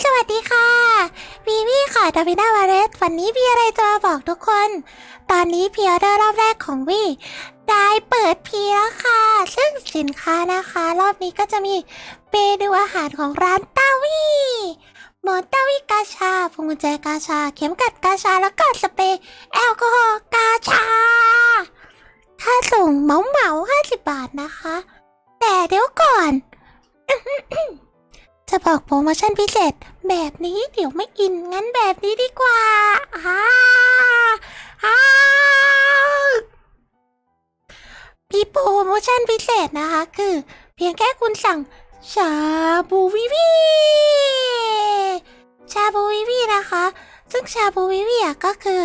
สวัสดีค่ะวีวีค่ะดาวินามาเรสวันนี้มีอะไรจะมาบอกทุกคน ตอนนี้พีออเดอร์รอบแรกของวีได้เปิดพีแล้วค่ะ ซึ่งสินค้านะคะ รอบนี้ก็จะมีเมนูอาหารของร้านตาวีหมอนตาวีกาชาพวงกุญแจกาชา เข็มกัดกาชาแล้วก็สเปรย์แอลกอฮอล์กาชาค่าส่งเหมาเหมา50บาทนะคะ แต่เดี๋ยวก่อน จะบอกโปรโมชั่นพิเศษ แบบนี้เดี๋ยวไม่อิน งั้นแบบนี้ดีกว่าอ่าอ่ามีโปรโมชั่นพิเศษนะคะ คือ เพียงแค่คุณสั่งชาบูวิวีชาบูวิวีนะคะ ซึ่งชาบูวิวีอะก็คือ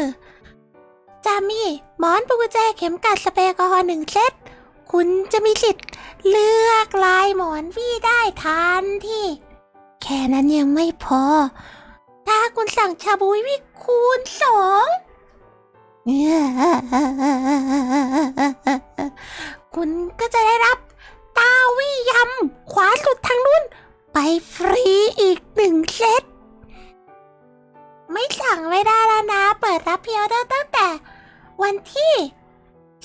จะมีหมอนปูกุญแจเข็มกัดสเปรย์แอลกอฮอล์หนึ่งเซตคุณจะมีสิทธิ์เลือกลายหมอนวี่ได้ทันที่ ค่นั้นยังไม่พอ ถ้าคุณสั่งชาบูวิคูณสองคุณก็จะได้รับตาวิยำขวาสุดทางนู้น ไปฟรีอีกหนึ่งเซต ไม่สั่งไม่ได้แล้วนะ เปิดรับพรีออเดอร์ตั้งแต่ วันที่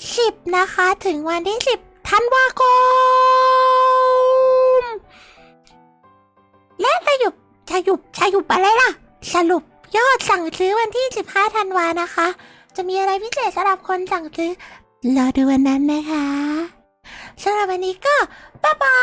10 นะคะ ถึงวันที่ 10ธันวาคม สรุปสรุปอะไรล่ะ สรุปยอดสั่งซื้อวันที่ 15 ธันวานะคะ จะมีอะไรพิเศษสำหรับคนสั่งซื้อ รอดูวันนั้นนะคะสำหรับวันนี้ก็ บ๊ายบาย